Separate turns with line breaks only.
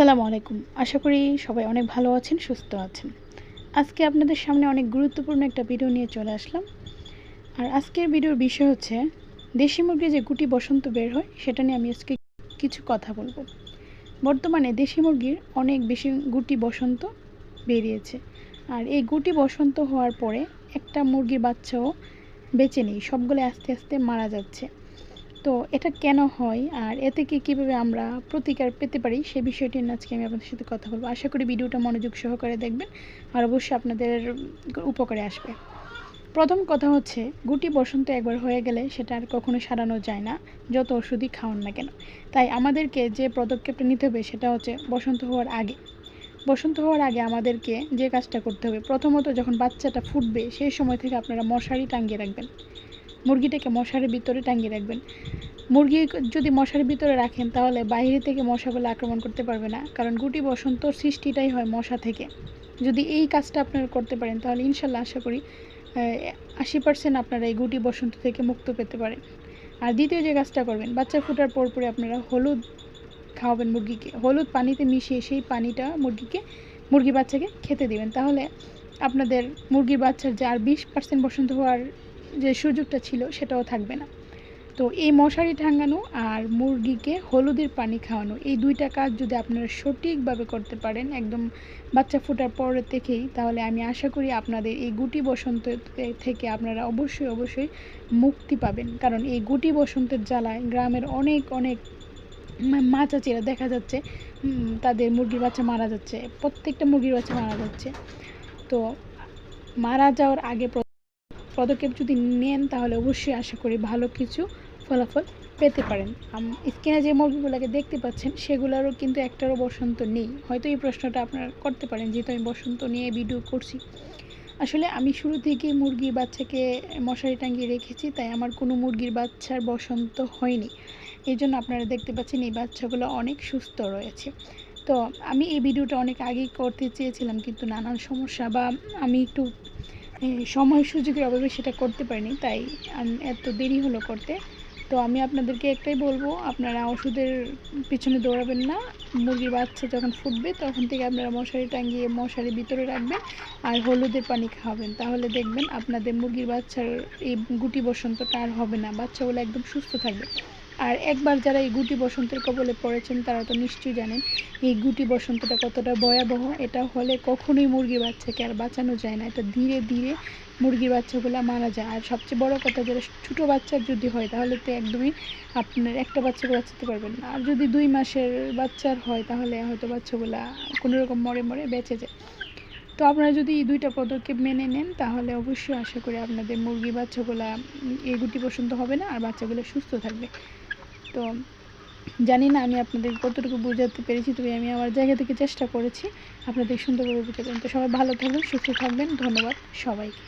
আসসালামু আলাইকুম। আশা করি সবাই অনেক ভালো আছেন, সুস্থ আছেন। আজকে আপনাদের সামনে অনেক গুরুত্বপূর্ণ একটা ভিডিও নিয়ে চলে আসলাম। আর আজকের ভিডিওর বিষয় হচ্ছে, দেশি মুরগি যে গুটি বসন্ত বের হয়, সেটা নিয়ে আমি আজকে কিছু কথা বলব। বর্তমানে দেশি মুরগির অনেক বেশি গুটি বসন্ত বেরিয়েছে। আর এই গুটি বসন্ত হওয়ার পরে একটা মুরগির বাচ্চাও বেঁচে নেই, সবগুলো আস্তে আস্তে মারা যাচ্ছে। তো এটা কেন হয় আর এতে কি কীভাবে আমরা প্রতিকার পেতে পারি সে বিষয়টি নিয়ে আজকে আমি আপনাদের সাথে কথা বলব। আশা করি ভিডিওটা মনোযোগ সহকারে দেখবেন আর অবশ্যই আপনাদের উপকারে আসবে। প্রথম কথা হচ্ছে, গুটি বসন্ত একবার হয়ে গেলে সেটা আর কখনো সারানো যায় না, যত ওষুধই খাওয়ান না কেন। তাই আমাদেরকে যে পদক্ষেপটা নিতে হবে সেটা হচ্ছে বসন্ত হওয়ার আগে। বসন্ত হওয়ার আগে আমাদেরকে যে কাজটা করতে হবে, প্রথমত যখন বাচ্চাটা ফুটবে সেই সময় থেকে আপনারা মশারি টাঙ্গিয়ে রাখবেন। মুরগিটাকে মশারির ভিতরে টাঙিয়ে রাখবেন। মুরগি যদি মশারির ভিতরে রাখেন, তাহলে বাইরে থেকে মশাগুলো আক্রমণ করতে পারবে না। কারণ গুটি বসন্ত সৃষ্টিটাই হয় মশা থেকে। যদি এই কাজটা আপনারা করতে পারেন, তাহলে ইনশাল্লাহ আশা করি আশি পার্সেন্ট আপনারা এই গুটি বসন্ত থেকে মুক্ত পেতে পারেন। আর দ্বিতীয় যে কাজটা করবেন, বাচ্চা ফোটার পর পরে আপনারা হলুদ খাওয়াবেন মুরগিকে। হলুদ পানিতে মিশিয়ে সেই পানিটা মুরগিকে মুরগি বাচ্চাকে খেতে দিবেন। তাহলে আপনাদের মুরগির বাচ্চার যে আর বিশ পার্সেন্ট বসন্ত হওয়ার যে সুযোগটা ছিল সেটাও থাকবে না। তো এই মশারি টাঙানো আর মুরগিকে হলুদের পানি খাওয়ানো, এই দুইটা কাজ যদি আপনারা সঠিকভাবে করতে পারেন, একদম বাচ্চা ফোটার পর থেকেই, তাহলে আমি আশা করি আপনাদের এই গুটি বসন্ত থেকে আপনারা অবশ্যই অবশ্যই মুক্তি পাবেন। কারণ এই গুটি বসন্তের জ্বালায় গ্রামের অনেক অনেক মা চাচিরা দেখা যাচ্ছে তাদের মুরগির বাচ্চা মারা যাচ্ছে, প্রত্যেকটা মুরগির বাচ্চা মারা যাচ্ছে। তো মারা যাওয়ার আগে পদক্ষেপ যদি নেন, তাহলে অবশ্যই আশা করি ভালো কিছু ফলাফল পেতে পারেন। স্ক্রিনে যে মুরগিগুলোকে দেখতে পাচ্ছেন, সেগুলোরও কিন্তু একটারও বসন্ত নেই। হয়তো এই প্রশ্নটা আপনারা করতে পারেন, যেহেতু আমি বসন্ত নিয়ে ভিডিও করছি। আসলে আমি শুরু থেকে মুরগির বাচ্চাকে মশারি টাঙ্গিয়ে রেখেছি, তাই আমার কোনো মুরগির বাচ্চার বসন্ত হয়নি। এই জন্য আপনারা দেখতে পাচ্ছেন এই বাচ্চাগুলো অনেক সুস্থ রয়েছে। তো আমি এই ভিডিওটা অনেক আগেই করতে চেয়েছিলাম, কিন্তু নানান সমস্যা বা আমি একটু সময় সুযোগের অভাবে সেটা করতে পারিনি, তাই এত দেরি হলো করতে। তো আমি আপনাদেরকে একটাই বলব, আপনারা ওষুধের পিছনে দৌড়াবেন না। মুরগির বাচ্চা যখন ফুটবে, তখন থেকে আপনারা মশারি টাঙ্গিয়ে মশারি ভিতরে রাখবেন আর হলুদের পানি খাওয়াবেন। তাহলে দেখবেন আপনাদের মুরগির বাচ্চার এই গুটি বসন্তটা আর হবে না, বাচ্চাগুলো একদম সুস্থ থাকবে। আর একবার যারা এই গুটি বসন্তের কবলে পড়েছেন, তারা তো নিশ্চয়ই জানেন এই গুটি বসন্তটা কতটা ভয়াবহ। এটা হলে কখনোই মুরগি বাচ্চাকে আর বাঁচানো যায় না। এটা ধীরে ধীরে মুরগির বাচ্চাগুলো মারা যায়। আর সবচেয়ে বড় কথা, যারা ছোটো বাচ্চার যদি হয়, তাহলে তো একদমই আপনার একটা বাচ্চাকে বাঁচাতে পারবেন না। আর যদি দুই মাসের বাচ্চার হয়, তাহলে হয়তো বাচ্চাগুলা কোনো রকম মরে মরে বেঁচে যায়। তো আপনারা যদি এই দুইটা পদক্ষেপ মেনে নেন, তাহলে অবশ্যই আশা করি আপনাদের মুরগি বাচ্চাগুলা, এই গুটি বসন্ত হবে না, আর বাচ্চাগুলো সুস্থ থাকবে। তো জানি না আমি আপনাদের কতটুকু বোঝাতে পেরেছি, তবে আমি আমার জায়গা থেকে চেষ্টা করেছি আপনাদের সুন্দরভাবে বুঝাবেন তো সবাই ভালো থাকবেন সুস্থ থাকবেন, ধন্যবাদ সবাইকে।